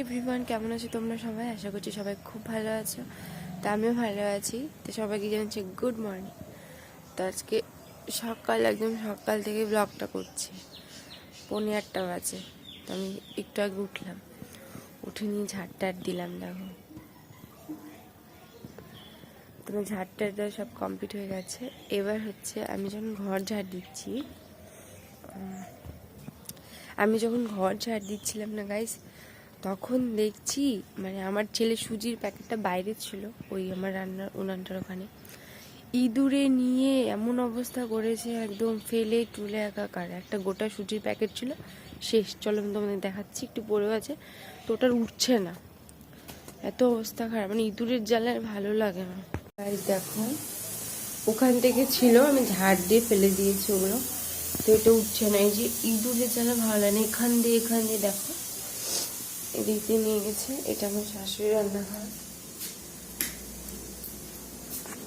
Everyone কেমন আছো তোমরা সবাই? আশা করছি সবাই খুব ভালো আছো। তো আমিও ভালো আছি। তো সবাইকে জানাচ্ছি গুড মর্নিং তো আজকে সকাল, একদম সকাল থেকে ব্লগটা করছি। পৌনে আটটা বাজে। তো আমি একটু আগে উঠলাম। উঠে নিয়ে ঝাড় টাড় দিলাম, দেখো। তোমার ঝাড় টাড় দেওয়া সব কমপ্লিট হয়ে গেছে। এবার হচ্ছে আমি যখন ঘর ঝাড় দিচ্ছি আমি যখন ঘর ঝাড় দিচ্ছিলাম না গাইস তখন দেখছি মানে আমার ছেলে সুজির প্যাকেটটা বাইরে ছিল, ওই আমার রান্নার, উনানটার ওখানে। ইঁদুরে নিয়ে এমন অবস্থা করেছে, একদম ফেলে টুলে একাকার। একটা গোটা সুজির প্যাকেট ছিল, শেষ। চলো তোমাদের দেখাচ্ছি, একটু পড়েও আছে। তো ওটার উঠছে না। এত অবস্থা খারাপ মানে ইঁদুরের জ্বালায় ভালো লাগে না। গাইস দেখো, ওখান থেকে ছিল, আমি ঝাড় দিয়ে ফেলে দিয়েছি ওগুলো। তো এটা উঠছে না, এই যে ইঁদুরের জ্বালা ভালো লাগে না। এখান দিয়ে এখান দিয়ে, দেখো। এদিক নিয়ে গেছে, এটা আমার শাশুড়ি রান্নাঘর।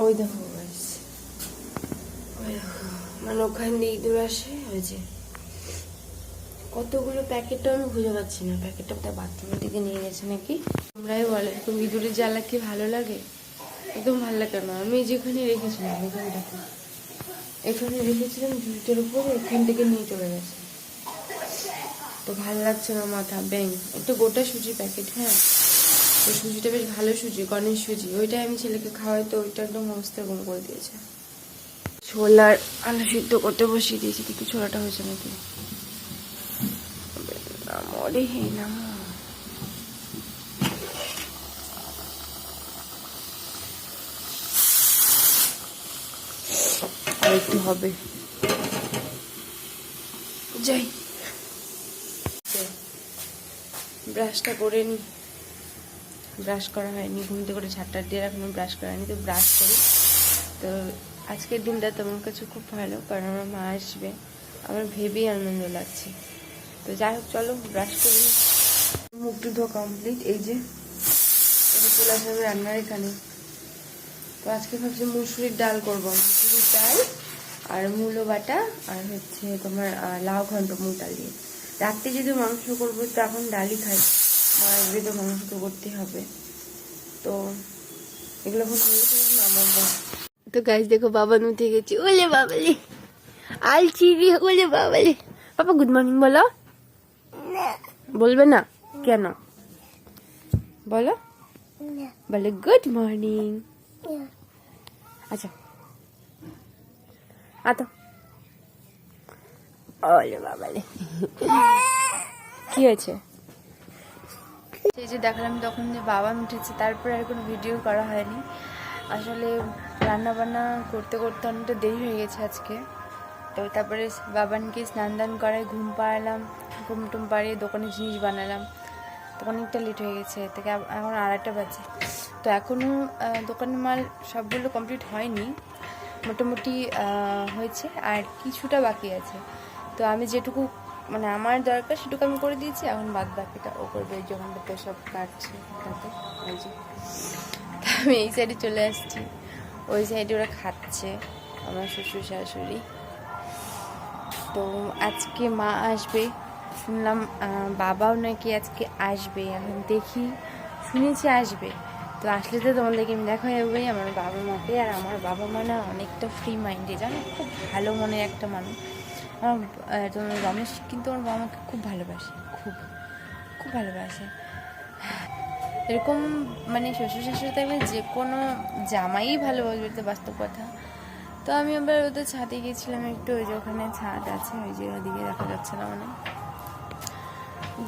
ওই দেখো। ওই মানে ওখান দিয়ে ইঁদুর আসে, ওই যে। কতগুলো প্যাকেটও আমি খুঁজে পাচ্ছি না। প্যাকেটটা কোথায় বাথরুমের দিকে নিয়ে গেছে নাকি? তোমরাই বলে, এরকম ইঁদুরের জ্বালা কি ভালো লাগে? একদম ভালো লাগে না। আমি যেখানে রেখেছিলাম, এখানে এখানে রেখেছিলাম ঝুড়িটার উপরে, এখান থেকে নিয়ে চলে গেছে। তো ভালো লাগছে না মাথা। ব্যাং। একটা গোটা সুজি প্যাকেট হ্যাঁ? তো সুজিটা বেশ ভালো সুজি, গণেশ সুজি। ওইটা আমি ছেলেকে খাওয়াই, তো ওইটা একদম অবস্থা গুম করে দিয়েছে। ছোলার আলু সিদ্ধ করতে বসিয়ে দিয়েছি দেখি ছোলাটা হয়েছে নাকি? মরে হে না একটু হবে। যাই। ব্রাশটা করে নি। ব্রাশ করা হয়নি ঘুম থেকে করে ঝাঁটটা দিয়ে এখনও ব্রাশ করা হয়নি, তো ব্রাশ করি। তো আজকের দিনটা তোমার কাছে খুব ভালো, কারণ আমার মা আসবে। আমার ভেবেই আনন্দ লাগছে। তো যাই হোক, চলো ব্রাশ করে মুখ ধোয়া কমপ্লিট এই যে চলে আসবে রান্নার এখানে। তো আজকে ভাবছি মুসুরির ডাল করব, মুসুরির ডাল আর মূলো বাটা আর হচ্ছে তোমার লাউ ঘন্ট, মুগ ডাল দিয়ে। রাত্রে যদি মাংস করব তো এখন ডালই খাই। মা আসবে তো মাংস তো করতে হবে। তো এগুলো এখন গেছে তো গাছ দেখো বাবা উঠে গেছি। ওলে বাবালে আলছি ওলে বাবালে বাবা গুড মর্নিং বলো। বলবে না? কেন? বলো। বলে গুড মর্নিং আচ্ছা। আতো। ওলে বাবালে কি হয়েছে? সেই যে দেখালাম তখন যে বাবা উঠেছে তারপরে আর কোনো ভিডিও করা হয়নি। আসলে রান্না বান্না করতে করতে অনেকটা দেরি হয়ে গেছে আজকে। তো তারপরে বাবানকে স্নান দান করায় ঘুম পাড়ালাম ঘুম টুম পাড়িয়ে দোকানে জিনিস বানালাম। তো অনেকটা লেট হয়ে গেছে থেকে এখন আড়াইটা বাজে। তো এখনও দোকানের মাল সবগুলো কমপ্লিট হয়নি। মোটামুটি হয়েছে আর কিছুটা বাকি আছে। তো আমি যেটুকু মানে আমার দরকার সেটুকু আমি করে দিয়েছি, এখন বাদ বাকিটা ও করবে এই যখনটাতে সব কাটছে কাটে ওই যে। আমি এই সাইডে চলে আসছি, ওই সাইডে ওরা খাচ্ছে, আমার শ্বশুর শাশুড়ি। তো আজকে মা আসবে, শুনলাম বাবাও নাকি আজকে আসবে, এখন দেখি, শুনেছি আসবে। তো আসলে তো তোমাদেরকে আমি দেখা যাবে আমার বাবা মাকে, আর আমার বাবা মা না অনেকটা ফ্রি মাইন্ডে জানো? খুব ভালো মনের একটা মানুষ। তোমার রমেশ কিন্তু আমার বাবা মাকে খুব ভালোবাসে। খুব খুব ভালোবাসে। এরকম মানে শ্বশুর শাশুড়ি থাকলে যে কোনো জামাই ভালোবাসবে তো বাস্তব কথা। তো আমি আবার ওদের ছাদে গিয়েছিলাম একটু, ওই যে ওখানে ছাদ আছে, ওই যে ওদিকে দেখা যাচ্ছে না মানে।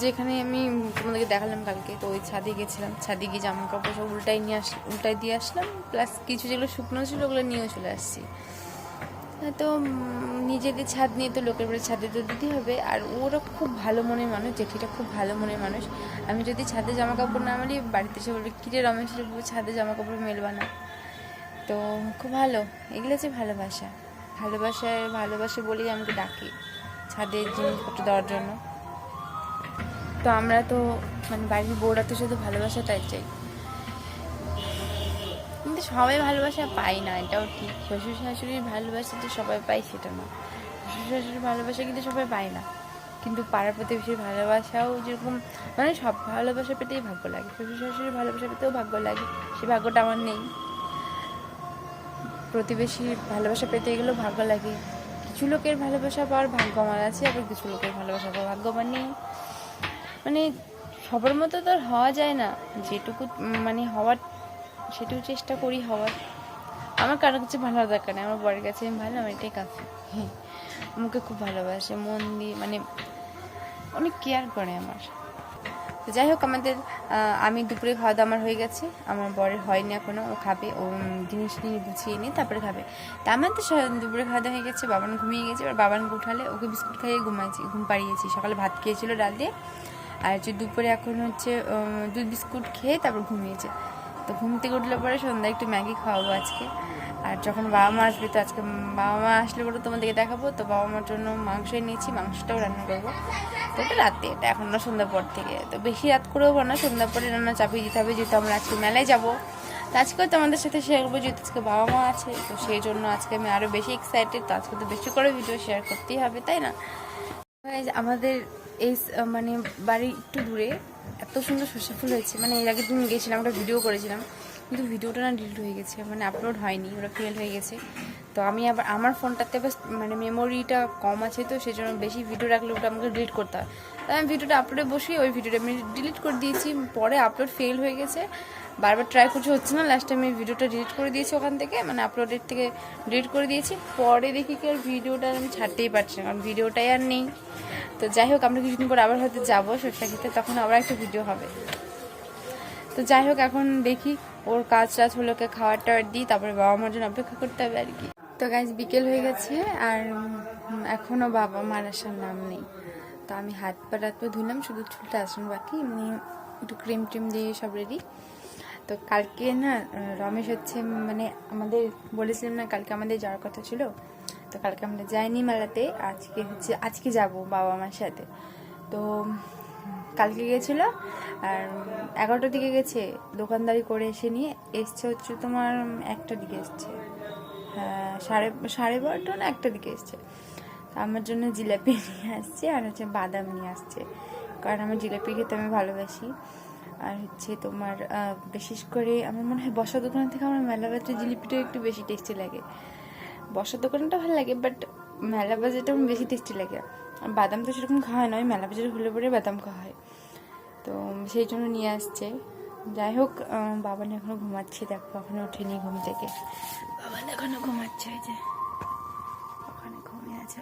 যেখানে আমি তোমাদেরকে দেখালাম কালকে, তো ওই ছাদে গেছিলাম ছাদে গিয়ে জামা কাপড় সব উল্টাই নিয়ে আস উল্টাই দিয়ে আসলাম। প্লাস কিছু যেগুলো শুকনো ছিল ওগুলো নিয়েও চলে আসছি। তো নিজেদের ছাদ নিয়ে তো লোকের বাড়ির ছাদে তো দিতে হবে। আর ওরা খুব ভালো মনের মানুষ জেঠিটা খুব ভালো মনের মানুষ। আমি যদি ছাদে জামা কাপড় না মারি বাড়িতে এসে বলবে, কিরে রমেশ ছাদে জামা কাপড় মেলবা না। তো খুব ভালো, এগুলো হচ্ছে ভালোবাসা। ভালোবাসায় ভালোবাসে বলেই আমাকে ডাকে ছাদের জিনিসপত্র দেওয়ার জন্য। তো আমরা তো মানে বাড়ির বউরা তো শুধু ভালোবাসাটাই চাই। কিন্তু সবাই ভালোবাসা পাই না, এটাও ঠিক। শ্বশুর শাশুড়ির ভালোবাসা যে সবাই পায় সেটা না। শ্বশুর শাশুড়ির ভালোবাসা কিন্তু সবাই পায় না। কিন্তু পাড়ার প্রতিবেশীর ভালোবাসাও যেরকম মানে সব ভালোবাসা পেতেই ভাগ্য লাগে। শ্বশুর শাশুড়ির ভালোবাসা পেতেও ভাগ্য লাগে। সে ভাগ্যটা আমার নেই। প্রতিবেশীর ভালোবাসা পেতে গেলেও ভাগ্য লাগে। কিছু লোকের ভালোবাসা পাওয়ার ভাগ্য আমার আছে, আবার কিছু লোকের ভালোবাসা পাওয়ার ভাগ্য আমার নেই। মানে সবার মতো তো আর হওয়া যায় না। যেটুকু মানে হওয়ার সেটুকু চেষ্টা করি হওয়ার। আমার কারোর কাছে ভালো দরকার নেই, আমার বরের কাছে আমি ভালো, আমার এটাই কাছে হ্যাঁ আমাকে খুব ভালোবাসে, মন দিয়ে মানে অনেক কেয়ার করে আমার। তো যাই হোক, আমাদের আমি দুপুরে খাওয়া দাওয়া আমার হয়ে গেছে, আমার বরের হয়নি এখনও, ও খাবে, ও জিনিস নিয়ে গুছিয়ে নিয়ে তারপরে খাবে। তা আমার তো দুপুরে খাওয়া দাওয়া হয়ে গেছে, বাবান ঘুমিয়ে গেছে, এবার বাবানকে উঠালে ওকে বিস্কুট খাইয়ে ঘুমাইছি, ঘুম পাড়িয়েছি। সকালে ভাত খেয়েছিল ডাল দিয়ে আর হচ্ছে দুপুরে এখন হচ্ছে দুধ বিস্কুট খেয়ে তারপর ঘুমিয়েছে। তো ঘুম থেকে উঠলে পরে সন্ধ্যায় একটু ম্যাগি খাওয়াবো আজকে। আর যখন বাবা মা আসবে তো আজকে বাবা মা আসলে পরে তোমাদেরকে দেখাবো। তো বাবা মার জন্য মাংস নিয়েছি, মাংসটাও রান্না করব। তো এটা রাতে, এটা এখন না সন্ধ্যার পর থেকে। তো বেশি রাত করেও না, সন্ধ্যার পরে রান্না চাপিয়ে দিতে হবে, যেহেতু আমরা আজকে মেলায় যাব। তো আজকেও তোমাদের সাথে শেয়ার করব, যেহেতু আজকে বাবা মা আছে, তো সেই জন্য আজকে আমি আরও বেশি এক্সাইটেড তো আজকে তো বেশি করে ভিডিও শেয়ার করতেই হবে, তাই না? আমাদের এই মানে বাড়ি একটু দূরে, এত সুন্দর সর্ষে ফুল হয়েছে। মানে এর আগে দিন গেছিলাম একটা ভিডিও করেছিলাম, কিন্তু ভিডিওটা না ডিলিট হয়ে গেছে মানে আপলোড হয়নি, ওটা ফেল হয়ে গেছে। তো আমি আবার, আমার ফোনটাতে আবার মানে মেমোরিটা কম আছে তো সেই জন্য বেশি ভিডিও রাখলে ওটা আমাকে ডিলিট করতে হয়। তাই আমি ভিডিওটা আপলোডে বসিয়ে ওই ভিডিওটা আমি ডিলিট করে দিয়েছি, পরে আপলোড ফেল হয়ে গেছে। বারবার ট্রাই করছে, হচ্ছে না লাস্টে আমি ভিডিওটা ডিলিট করে দিয়েছি ওখান থেকে মানে আপলোডের থেকে ডিলিট করে দিয়েছি, পরে দেখি কি আর ভিডিওটা আমি ছাড়তেই পারছি না, কারণ ভিডিওটাই আর নেই। তো যাই হোক, আমরা কিছুদিন পর আবার হয়তো যাব সরষা খেতে, তখন আবার একটা ভিডিও হবে। তো যাই হোক, এখন দেখি ওর কাজ টাজ হলো ওকে খাবার টাওয়ার দিই, তারপরে বাবা মার জন্য অপেক্ষা করতে হবে আর কি। তো গাছ বিকেল হয়ে গেছে আর এখনও বাবা মার আসার নাম নেই। তো আমি হাত পা রাত পা ধুলাম শুধু চুলটা আসানো বাকি, এমনি একটু ক্রিম টিম দিয়ে সব রেডি তো কালকে না, রমেশ হচ্ছে মানে আমাদের বলেছিলাম না, কালকে আমাদের যাওয়ার কথা ছিল। তো কালকে আমরা যাইনি মেলাতে, আজকে হচ্ছে, আজকে যাব বাবা মার সাথে। তো কালকে গেছিল আর এগারোটার দিকে গেছে, দোকানদারি করে এসে নিয়ে এসছে হচ্ছে তোমার একটা দিকে এসছে। হ্যাঁ সাড়ে সাড়ে বারোটা না একটা দিকে এসছে। আমার জন্য জিলাপি নিয়ে আসছে আর হচ্ছে বাদাম নিয়ে আসছে। কারণ আমার জিলাপি খেতে আমি ভালোবাসি। আর হচ্ছে তোমার বিশেষ করে আমার মনে হয় বসা দোকান থেকে আমার মেলা বাজার জিলিপিটা একটু বেশি টেস্টি লাগে। বসার দোকানটা ভালো লাগে বাট মেলা বাজারটা আমার বেশি টেস্টি লাগে। আর বাদাম তো সেরকম খাওয়া না, ওই মেলা বাজারে হলে পরে বাদাম খাওয়া হয়। তো সেই জন্য নিয়ে আসছে। যাই হোক বাবান এখনও ঘুমাচ্ছে, দেখো এখনও ওঠেনি ঘুম থেকে। বাবান এখনও ঘুমাচ্ছে, ওই যে ওখানে ঘুমিয়ে আছে।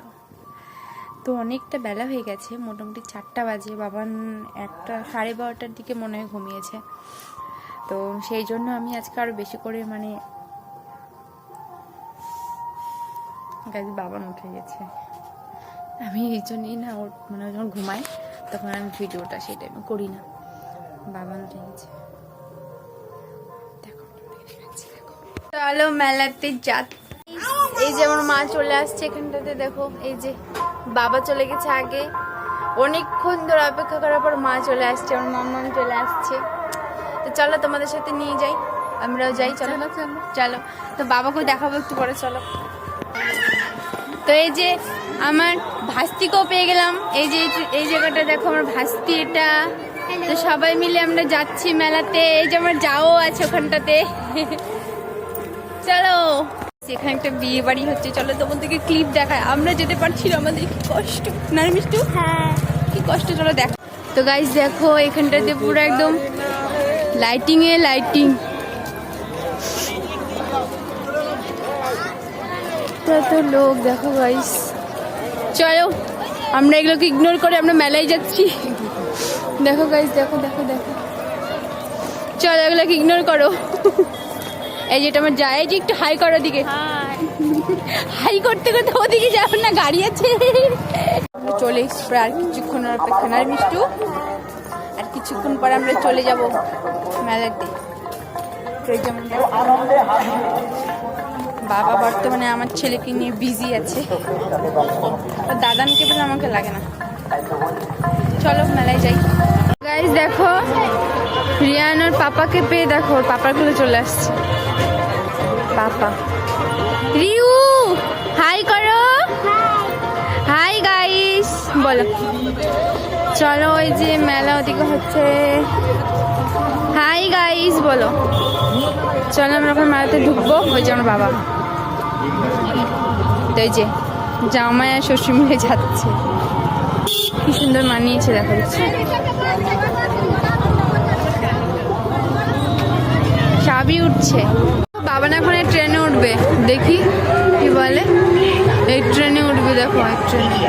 তো অনেকটা বেলা হয়ে গেছে, মোটামুটি চারটা বাজে। বাবান একটা, সাড়ে বারোটার দিকে মনে হয় ঘুমিয়েছে। তো সেই জন্য আমি আজকে আরও বেশি করে মানে গাছ বাবান উঠে গেছে। আমি এই জন্যই না ওর মানে যখন ঘুমাই তখন আমি ভিডিওটা সেই টাইমে করি না। বাবান উঠে গেছে। দেখো চলো মেলাতে যা এই যে আমার মা চলে আসছে এখানটাতে দেখো এই যে বাবা চলে গেছে আগে। অনেকক্ষণ ধরে অপেক্ষা করার পর মা চলে আসছে আমার মাম্মা চলে আসছে। তো চলো তোমাদের সাথে নিয়ে যাই আমরাও যাই চলো। চলো তো বাবাকে দেখাবো একটু পরে চলো। তো এই যে আমার ভাস্তিকেও পেয়ে গেলাম। এই যে এই জায়গাটা দেখো আমার ভাস্তি এটা তো সবাই মিলে আমরা যাচ্ছি মেলাতে। এই যে আমার যাও আছে ওখানটাতে। চলো। সেখানে একটা বিয়ে বাড়ি হচ্ছে। চলো তোমাদেরকে ক্লিপ দেখায় আমরা যেতে পারছি না আমাদের কি কষ্ট। না মিষ্টু? হ্যাঁ। কি কষ্ট চলো দেখ। তো গাইস দেখো এখানটাতে পুরো একদম লাইটিং এ লাইটিং লোক, দেখো গাইস চলো, আমরা এগুলোকে ইগনোর করে আমরা মেলায় যাচ্ছি। দেখো গাইস দেখো দেখো দেখো। চলো, এগুলোকে ইগনোর করো। এই যেটা আমার যায় যে একটু হাই করো দিকে হাই করতে করতে ওদিকে যাও না, গাড়ি আছে। চলে এসছি আর কিছুক্ষণ অপেক্ষা। না মিষ্টু? আর কিছুক্ষণ পর আমরা চলে যাব মেলাতে। বাবা বর্তমানে আমার ছেলেকে নিয়ে বিজি আছে। আর দাদানকে বলে আমাকে লাগে না। চলো মেলায় যাই। গাইজ দেখো, রিয়ান ওর পাপাকে পেয়ে দেখো, ওর পাপার কোলে চলে আসছে। পাপা। রিউ হাই করো। হাই গাইস বলো। চলো, ওই যে মেলা ওদিকে হচ্ছে। হাই গাইস বলো। চলো, আমরা এখন মেলাতে ঢুকবো, ওই যে আমার বাবা। তো যে, জামাই আর শ্বশুর মিলে যাচ্ছে। কি সুন্দর মানিয়েছে, দেখা। যাচ্ছে সাবি উঠছে। বাবা না এখন ট্রেনে উঠবে। দেখি, কি বলে? এই ট্রেনে উঠবে, দেখো এই ট্রেনে।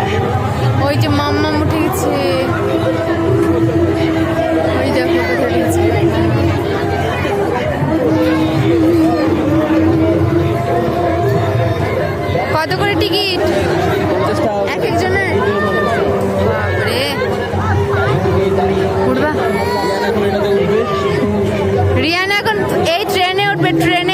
ওই যে মাম্মা উঠে গেছে। কত করে টিকিট? এক একজনের? বাপরে। উঠবা রিয়ানা এখন এই ট্রেনে উঠবে ট্রেনে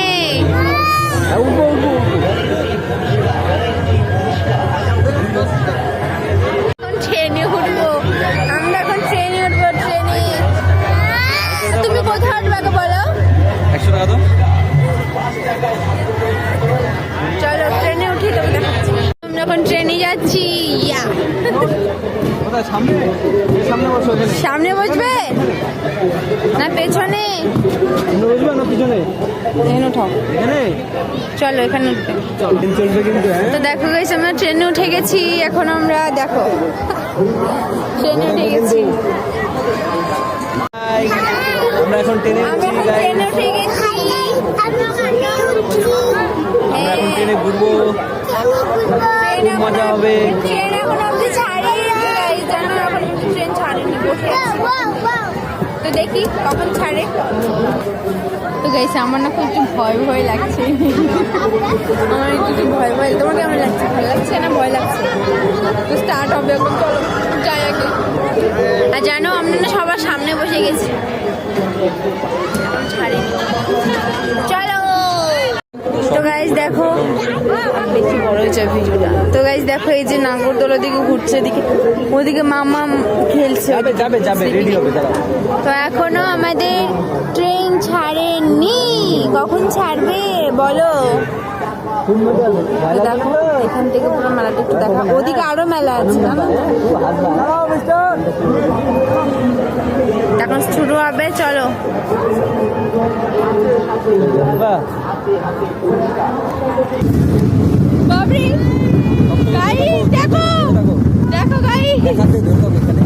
যাচ্ছি সামনে? বসবে? না পেছনে। চলো এখানে উঠবে। চল। ট্রেন চলবে কিন্তু হ্যাঁ? তো দেখো গাইস আমরা ট্রেনে উঠে গেছি এখন আমরা দেখো। ট্রেনে উঠে গেছি। আমরা এখন ট্রেনে উঠে গেছি। আমরা এখন ট্রেনে ঘুরবো। খুব মজা হবে। ট্রেন এখন জানো ট্রেন ছাড়েনি বসে তো দেখি কখন ছাড়ে। তো গাইছে আমার না খুব একটু ভয় ভয় লাগছে। আমার একটু একটু ভয় ভয় তোমার কেমন লাগছে? ভালো লাগছে না ভয় লাগছে? তো স্টার্ট হবে এখন চলো যাই আগে। আর জানো আমরা না সবার সামনে বসে গেছি। ছাড়িনি। চলো। তো গাইজ দেখো। বেশি বড় হয়েছে ভিডিওটা তো গাইজ দেখো এই যে নাগরদোলা দিকে ঘুরছে এদিকে ওদিকে মামা খেলছে। তো এখনও আমাদের ট্রেন ছাড়েনি। কখন ছাড়বে? বলো। দেখো এখান থেকে পুরো মেলাটা একটু দেখা ওদিকে আরও মেলা আছে এখন শুরু হবে চলো। বাবরি গাই দেখো দেখো দেখো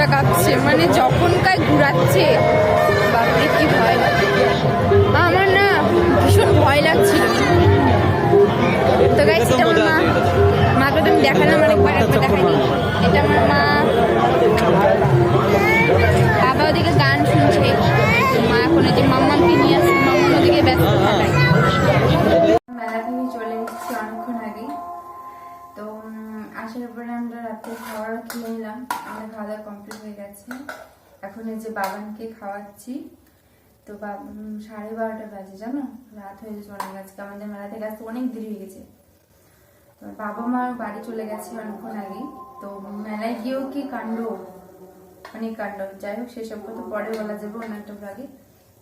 বুকটা কাঁপছে। মানে যখনকার ঘুরাচ্ছে, বাপরে কি ভয় আমার না ভীষণ ভয় লাগছিল। তো গাইস এটা আমার মা। মাকে তো আমি দেখালাম আরেকবার একবার দেখাইনি। এটা আমার মা। বাবা ওদিকে গান শুনছে। মা এখন যে মাম্মাকে নিয়ে আসছে। মাম্মা ওদিকে ব্যস্ত থাকায়। আসার পরে আমরা রাত্রে খাবার খেয়ে নিলাম। আমাদের খাওয়া দাওয়া কমপ্লিট হয়ে গেছে। এখন এই যে বাবানকে খাওয়াচ্ছি। তো সাড়ে বারোটা বাজে, জানো? রাত হয়ে গেছে অনেক। আজকে আমাদের মেলা থেকে আসতে অনেক দেরি হয়ে গেছে। বাবা মা বাড়ি চলে গেছে অনেকক্ষণ আগে। তো মেলায় গিয়েও কি কাণ্ড? অনেক কাণ্ড। যাই হোক, সেসব কথা পরে বলা যাবে অন্য একটা ব্লগে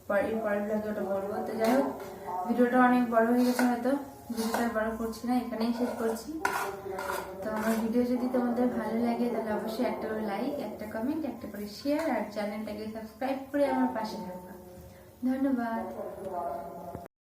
পরে এর পরের ব্লগে ওটা বলব। তো যাই হোক, ভিডিওটা অনেক বড় হয়ে গেছে হয়তো। ভিডিওটা বড় করছি না, এখানেই শেষ করছি। তো আমার ভিডিও যদি তোমাদের ভালো লাগে, তাহলে অবশ্যই একটা করে লাইক একটা কমেন্ট একটা করে শেয়ার আর চ্যানেলটাকে সাবস্ক্রাইব করে আমার পাশে থাকবা। ধন্যবাদ।